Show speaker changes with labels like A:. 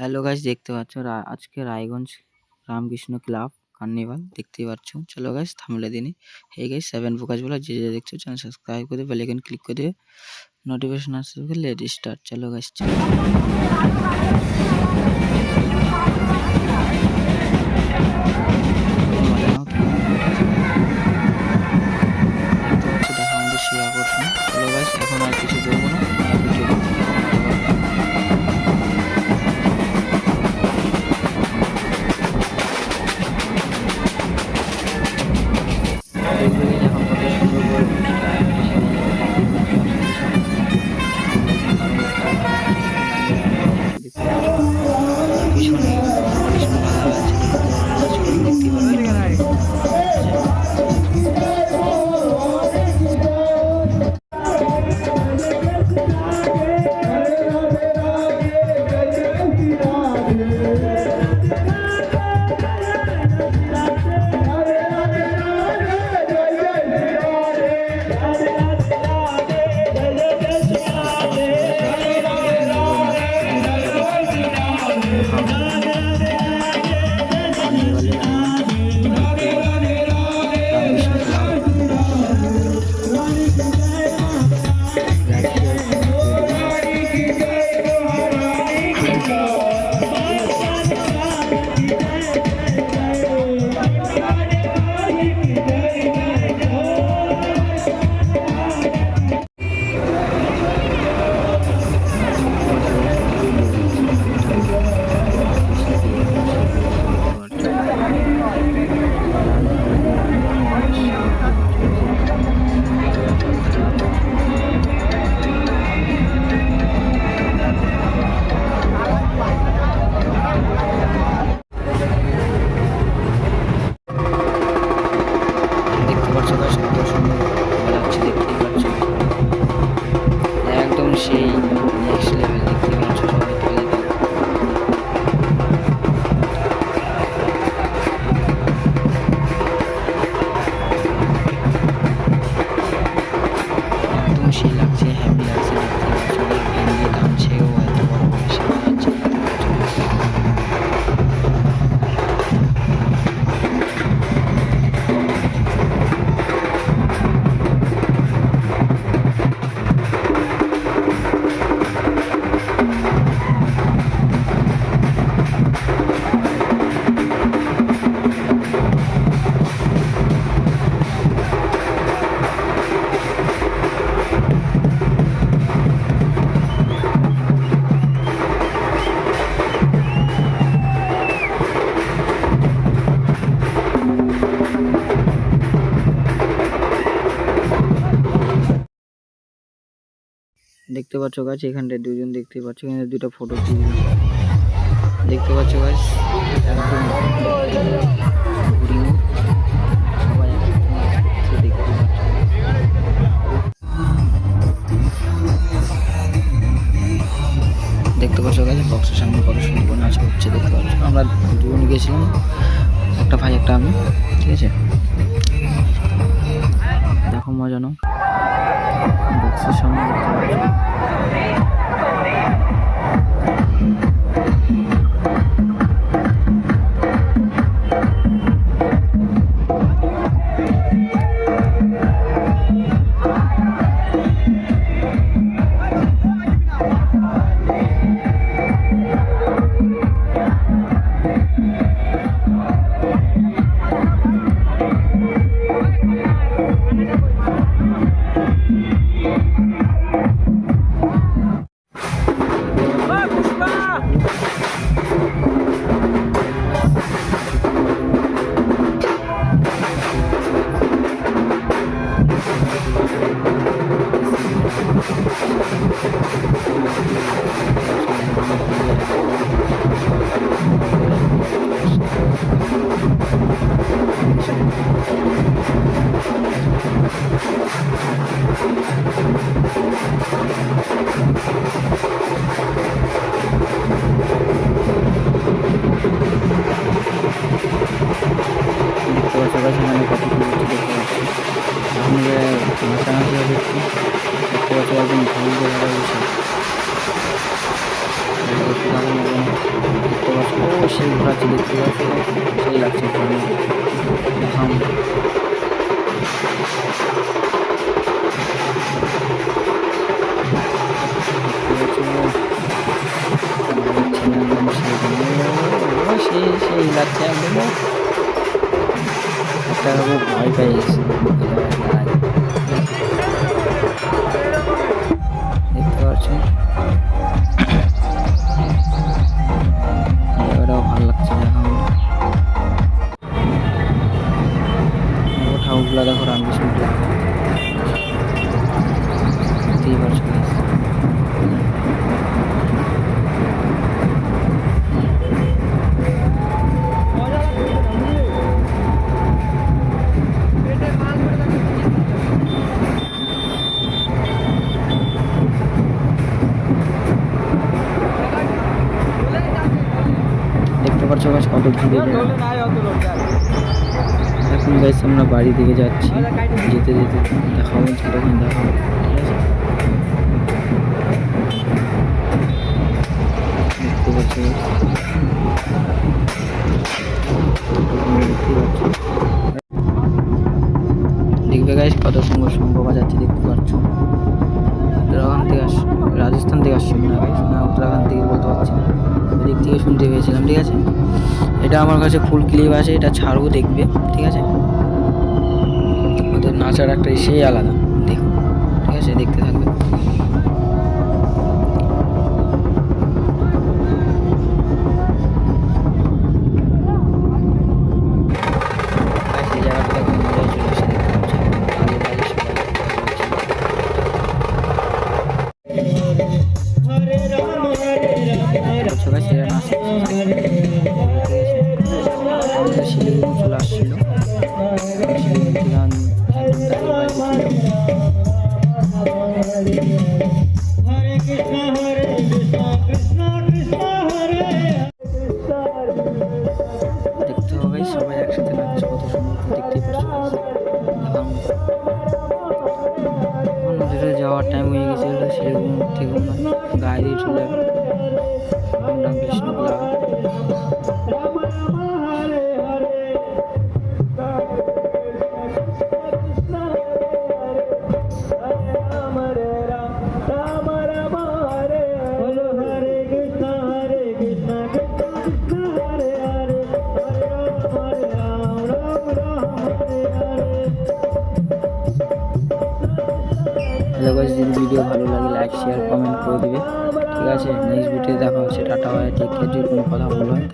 A: Hello guys দেখতে পাচ্ছ আজকে রায়গঞ্জ রামকৃষ্ণ ক্লাব কার্নিভাল দেখতেই পাচ্ছ। চলো গাইস থামলে দিনই হে গাইস সেভেন ফোকাস বলে যে যে দেখছ চ্যানেল সাবস্ক্রাইব করে বেল আইকন ক্লিক করে দেবে নোটিফিকেশন আসতে লেট স্টার্ট চলো গাইস চলো। সেই নেক্সট লেভেল দেখতে পাচ্ছ সবাই তুলে একদম সেই লাগছে হ্যাপি লাগছে দেখতে দেখতে পাচ্ছ গাছ এখানটায় দুজন দেখতে পাচ্ছ, এখানে দুটো ফটো তুললাম দেখতে পাচ্ছ গাছ দেখতে পাচ্ছ। গাছ বক্সের সামনে কত সুন্দর নাচ হচ্ছে দেখতে পাচ্ছ। আমরা দুজন গেছিলাম, একটা ভাই, একটা আমি, ঠিক আছে? দেখো মজা নাও। বক্সের সামনে দেখতে পাচ্ছ দেখতে যাচ্ছে দেখতে পাচ্ছি সেই লাগছে দেখাম সেই সেই লাগছে একদম একটা ভয় পেয়ে গেছে। দেখতে কত ভিড়ে এখন গাইস আমরা বাড়ি দিকে যাচ্ছি। যেতে যেতে দেখাবো যতক্ষণ দেখাবো দেখতে পাচ্ছ। দেখবে গাইস কত সুন্দর শঙ্খ যাচ্ছে দেখতে পাচ্ছ? উত্তরাখণ্ড থেকে আস রাজস্থান থেকে আসছি না গাইস না উত্তরাখণ্ড থেকে বলতে পারছি না। থেকে শুনতে পেয়েছিলাম, ঠিক আছে? এটা আমার কাছে ফুল ক্লিপ আছে, এটা ছাড়ও দেখবে, ঠিক আছে? ওদের নাচার একটা সেই আলাদা দেখুন ঠিক আছে? দেখতে থাকবে। দেখতে হবে, সবাই একসাথে নাচছে, কত সুন্দর দেখতেই পাচ্ছ। যাওয়ার টাইম হয়ে গেছে শিলিগুড়ি থেকে হ্যালো গাইস যদি ভিডিও ভালো লাগে লাইক শেয়ার কমেন্ট করে দেবে। ঠিক আছে? নেক্সট ভিডিও দেখা হচ্ছে। টাটা হয় টেক কেয়ার যদি কোনো কথা বলো।